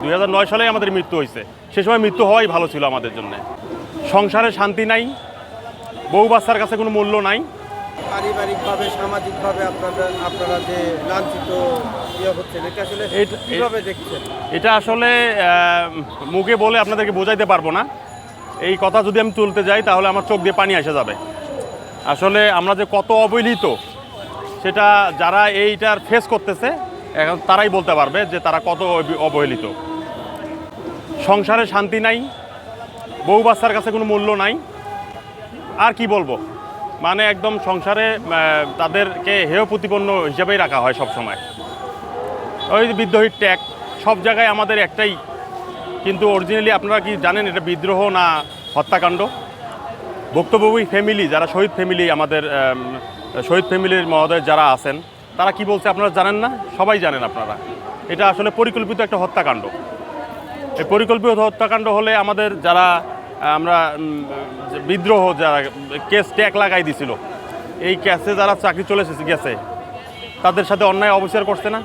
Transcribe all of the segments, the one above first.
দুই হাজার নয় সালে আমাদের মৃত্যু হয়েছে। সে সময় মৃত্যু হওয়াই ভালো ছিল আমাদের জন্য। সংসারে শান্তি নাই বউ বাচ্চার কাছে কোনো মূল্য নাই। পারিবারিকভাবে সামাজিকভাবে আপনারা আপনারা যে লাঞ্ছিত ইয়ে হচ্ছেন এটা আসলে এটা- কীভাবে দেখছেন? এটা আসলে মুখে বলে আপনাদেরকে বোঝাইতে পারব না। এই কথা যদি আমি তুলতে যাই তাহলে আমার চোখ দিয়ে পানি এসে যাবে। আসলে আমরা যে কত অবহেলিত সেটা যারা এইটার ফেস করতেছে এখন তারাই বলতে পারবে যে তারা কত অব- অবহেলিত। সংসারে শান্তি নাই, বউ বাচ্চার কাছে কোনো মূল্য নাই। আর কি বলব? মানে একদম সংসারে তাদেরকে হেয় প্রতিপন্ন হিসেবেই রাখা হয় সব সময় ওই বিদ্রোহীর ট্যাগ, সব জায়গায় আমাদের একটাই। কিন্তু অরিজিনালি আপনারা কি জানেন এটা বিদ্রোহ না হত্যাকাণ্ড? ভুক্তভোগী ফ্যামিলি যারা শহীদ ফ্যামিলি আমাদের শহীদ ফ্যামিলির মহোদয় যারা আছেন, তারা কি বলছে আপনারা জানেন না? সবাই জানেন আপনারা। এটা আসলে পরিকল্পিত একটা হত্যাকাণ্ড। এই পরিকল্পিত হত্যাকাণ্ড হলে আমাদের যারা আমরা বিদ্রোহ যারা কেস ট্যাগ লাগাই দিছিল এই কেসে যারা চাকরি চলে এসেছে গেছে তাদের সাথে অন্যায় অবিচার করছে না।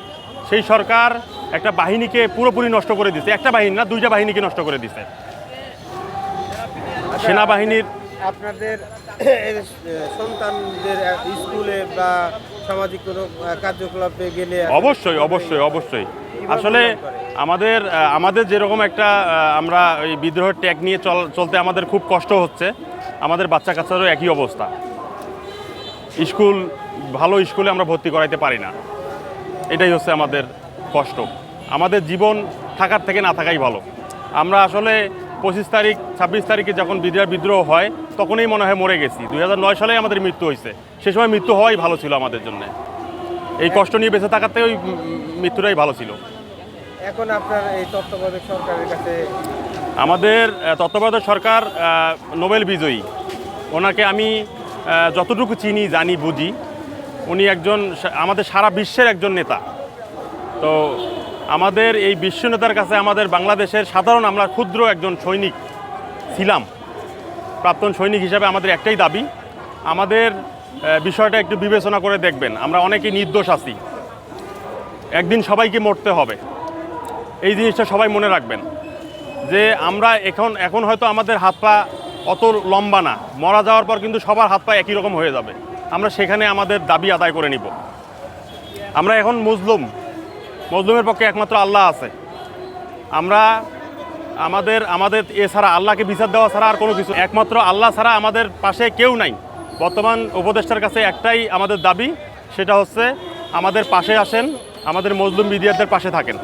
সেই সরকার একটা বাহিনীকে পুরোপুরি নষ্ট করে দিছে। একটা বাহিনী না দুইটা বাহিনীকে নষ্ট করে দিছে। সেনাবাহিনীর আপনাদের সন্তানদের স্কুলে বা সামাজিক কোনো কার্যকলাপে গেলে অবশ্যই অবশ্যই অবশ্যই। আসলে? আমাদের আমাদের যেরকম একটা আমরা ওই বিদ্রোহের ট্যাগ নিয়ে চল, চলতে আমাদের খুব কষ্ট হচ্ছে, আমাদের বাচ্চা কাচ্চারও একই অবস্থা। স্কুল, ভালো স্কুলে আমরা ভর্তি করাইতে পারি না। এটাই হচ্ছে আমাদের কষ্ট। আমাদের জীবন থাকার থেকে না থাকাই ভালো। আমরা আসলে পঁচিশ তারিখ, ছাব্বিশ তারিখে যখন বিদ্রোহ বিদ্রোহ হয়, তখনই মনে হয় মরে গেছি। দুই সালে আমাদের মৃত্যু হয়েছে। সে সময় মৃত্যু হওয়াই ভালো ছিল আমাদের জন্য। এই কষ্ট নিয়ে বেঁচে থাকার থেকে ওই মৃত্যুটাই ভালো ছিল। এখন আপনার এই তত্ত্বাবধায়ক সরকারের কাছে আমাদের তত্ত্বাবধায়ক সরকার নোবেল বিজয়ী। ওনাকে আমি যতটুকু চিনি, জানি, বুঝি। উনি একজন আমাদের সারা বিশ্বের একজন নেতা। তো আমাদের এই বিশ্ব নেতার কাছে আমাদের বাংলাদেশের সাধারণ আমরা ক্ষুদ্র একজন সৈনিক ছিলাম। প্রাক্তন সৈনিক হিসাবে আমাদের একটাই দাবি। আমাদের বিষয়টা একটু বিবেচনা করে দেখবেন। আমরা অনেকেই নির্দোষ আছি। একদিন সবাইকে মরতে হবে। এই জিনিসটা সবাই মনে রাখবেন যে আমরা এখন এখন হয়তো আমাদের হাত পা অত লম্বা না। মরা যাওয়ার পর কিন্তু সবার হাত পা একই রকম হয়ে যাবে। আমরা সেখানে আমাদের দাবি আদায় করে নিব। আমরা এখন মুসলিম। মজলুমের পক্ষে একমাত্র আল্লাহ আছে। আমরা আমাদের আমাদের এছাড়া আল্লাহকে বিচার দেওয়া ছাড়া আর কোনো কিছু একমাত্র আল্লাহ ছাড়া আমাদের পাশে কেউ নাই। বর্তমান উপদেষ্টার কাছে একটাই আমাদের দাবি, সেটা হচ্ছে আমাদের পাশে আসেন, আমাদের মজলুম বিদিয়ারদের পাশে থাকেন।